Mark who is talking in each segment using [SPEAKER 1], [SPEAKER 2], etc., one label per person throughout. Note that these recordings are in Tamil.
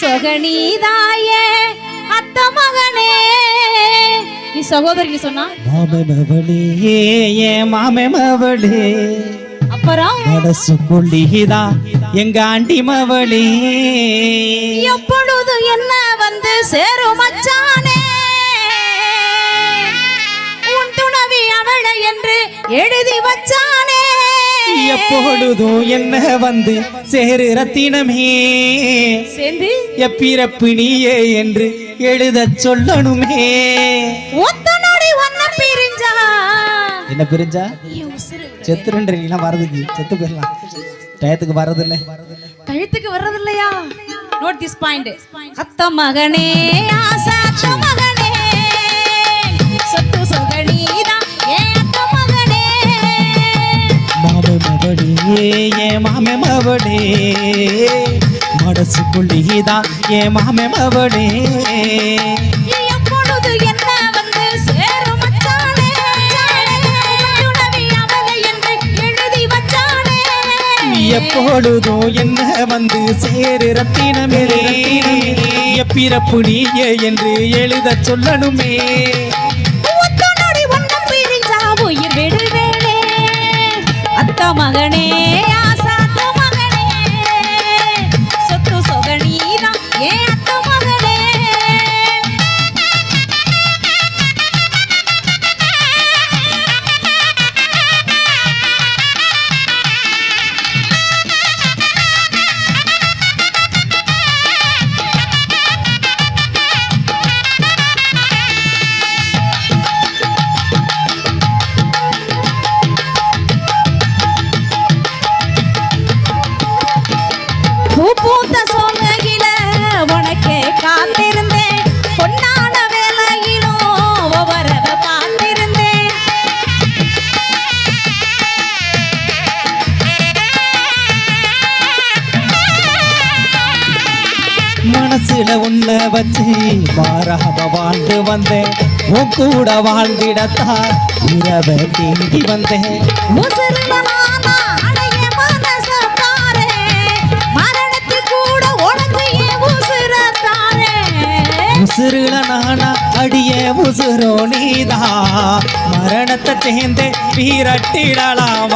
[SPEAKER 1] சொகனீதாயே அத்த மகனே நீ சகோதரி சொன்னா?
[SPEAKER 2] மாமே மவளே ஏ மாமே மவளே
[SPEAKER 1] அப்புறம்?
[SPEAKER 2] மனசு கொள்ளிதா எங்க ஆண்டி மவளே
[SPEAKER 1] எப்பொழுது என்ன வந்து சேரும் மச்சானே? உன் துணவி அவளை என்று எழுதி வச்சானே.
[SPEAKER 2] எப்பொழுதும் என்ன வந்து சேரு ரத்தினமே?
[SPEAKER 1] சேர்ந்து
[SPEAKER 2] எப்பிறப்பு நீயே என்று எழுதச் சொல்லணுமே.
[SPEAKER 1] ஒத்த நொடி ஒன்ன பிரிஞ்சா?
[SPEAKER 2] என்ன பிரிஞ்சா?
[SPEAKER 1] என் உசுரு
[SPEAKER 2] செத்துருன்றீங்களா வரதுக்கு. செத்து போயிடலாம். டயத்துக்கு வர்றதில்ல.
[SPEAKER 1] கழுத்துக்கு வர்றது இல்லையா நோட் திஸ் பாயிண்ட் அத்த மகனே ஆசை
[SPEAKER 2] மவளே ஏ மாமே மவளே. மனசு கொள்ளிதா ஏ மாமே மவளே.
[SPEAKER 1] எப்பொழுது என்ன வந்து எழுதி
[SPEAKER 2] சேரு ரத்தினமே. எப்பிறப்பு நீயே என்று எழுதச் சொல்லணுமே. உன்ன வச்சு மாறாம வாழ்ந்து வந்தேன். உன் கூட வாழ்ந்திடத்தான் இரவ தேடி வந்தேன்.
[SPEAKER 1] உசுருல நானா அடைய உசுர
[SPEAKER 2] நீதா. மரணத்தை சேர்ந்தே வீரட்டிடலாம்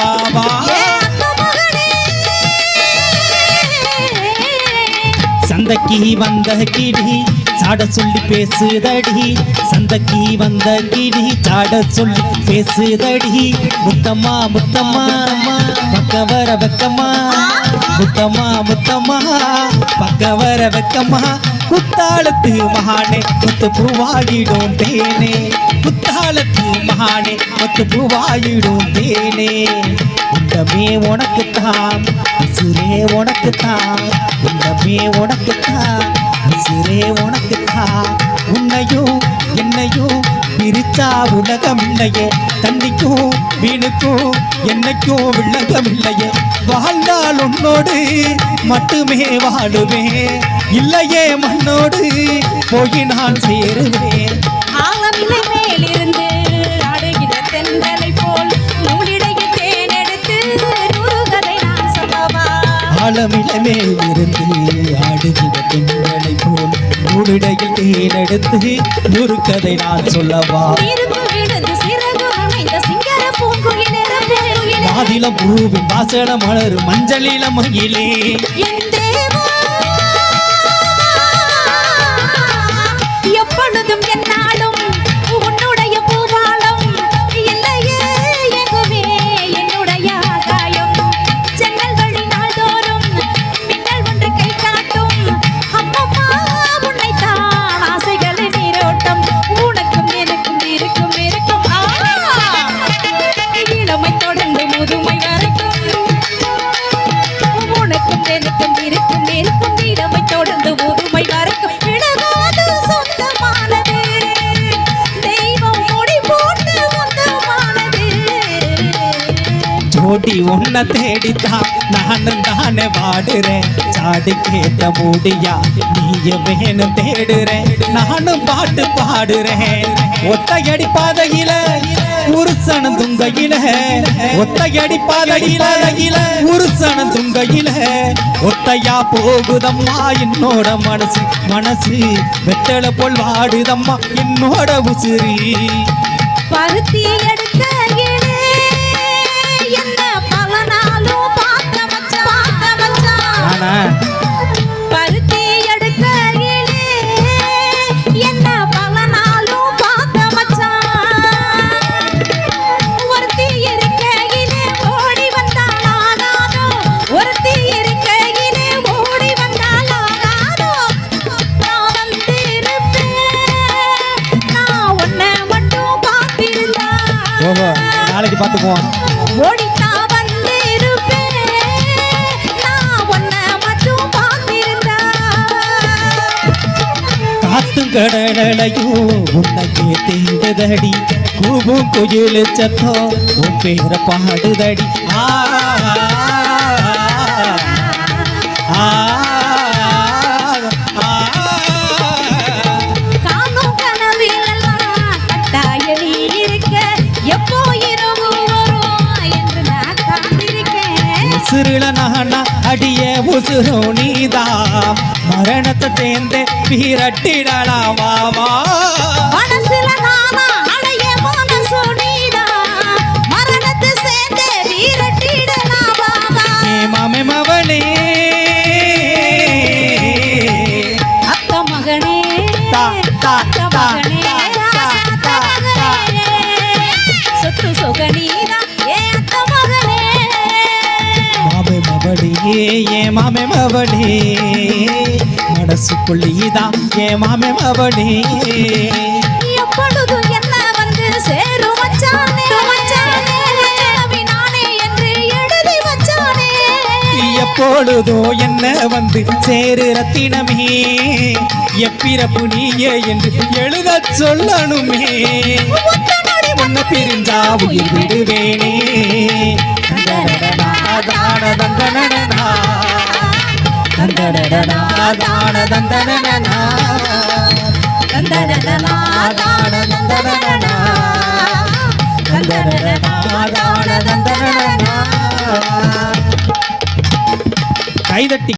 [SPEAKER 2] சந்தைக்கு வந்த கிடி சாட சொல்லி பேசுதடி. சந்தைக்கு வந்த கிடி சாட சொல்லி பேசுதடி. முத்தம்மா முத்தம்மா பக்க வர வெக்கம்மா. முத்தம்மா முத்தம்மா பக்க வர வெக்கம்மா. குத்தாளத்து மகானே முத்து பூவாயிடும் தேனே. குத்தாளத்து மகானே முத்து பூவாயிடும் தேனே. உண்டமே உனக்குத்தான் சிறே உனக்குத்தான். உண்டமே உனக்கு பிரிச்சா உலகம் இல்லையே தண்ணிக்கும் வீணுக்கும் என்னைக்கும் வில்லகம் இல்லையே வாழ்ந்தால் உன்னோடு மட்டுமே வாழுவேன். இல்லையே மண்ணோடு போய் நான் சேருவேன். ஆழமிலமே இருந்து ஆடுகிற பெண்களை போல் மூடிடையில் தேனெடுத்து ஒரு கதை நான் சொல்லவா? மாதிளம் பூவின் வாசன மலர் மஞ்சளில
[SPEAKER 1] தேவா எப்பொழுதும் என்னாலும்
[SPEAKER 2] ஓடி உன்னை தேடித்தான் நானும் தானே வாடுறேன் சாடி கேட்ட மூடியா நீய வேணும் தேடுறேன். நானும் பாட்டு பாடுறேன். ஒத்தையடி பாதையில உருசனம் துங்கையில. ஒத்தையடி பாதையில உருசனம் துங்கையில. ஒத்தையா போகுதம்மா என்னோட மனசு மனசு வெத்தலை போல் வாடுதம்மா என்னோட உசிரி
[SPEAKER 1] பருத்தி
[SPEAKER 2] எடுக்க நாளைக்கு பார்த்துக்குவோம்
[SPEAKER 1] பார்த்திருந்தா.
[SPEAKER 2] காத்தும் கடலையும் உன்னையே தேடுதடி கூவும் குயில் சத்தம் உன் பேர பாடுதடி ஆ, ஆ,
[SPEAKER 1] நானா
[SPEAKER 2] அடிய உசுரும் நீதா மரணத்தை தேர்ந்தே வீரட்டிடலாம் வா வா
[SPEAKER 1] மனசுல நானா அடைய மனசு நீதான். மரணத்தை சேர்ந்தே வீரட்டிடலாம் பாபா.
[SPEAKER 2] ஏ மாமே மவனே
[SPEAKER 1] அத்த மகனே
[SPEAKER 2] தா,
[SPEAKER 1] சொத்து சொகனீதா ஏ
[SPEAKER 2] மாமே மவனே. மனசுக்குள்ளிதான் ஏ மாமே மவனே.
[SPEAKER 1] எப்பொழுதும் என்ன வந்து சேரும் மச்சானே. மச்சானே நானே என்று எழுதி வச்சானே
[SPEAKER 2] எப்பொழுதோ என்ன வந்து சேரு ரத்தினமே எப்பிறப்பு நீயே என்று எழுதச் சொல்லணுமே. உன்னை பிரிஞ்சா உயிர் விடுவேனே. தான தந்தனடனா. தந்தடடடா, தான தந்தனடனா.
[SPEAKER 1] தந்தனனா தான தந்தனனா
[SPEAKER 2] தந்தடடடா, தான தந்தனடனா. கைதட்டி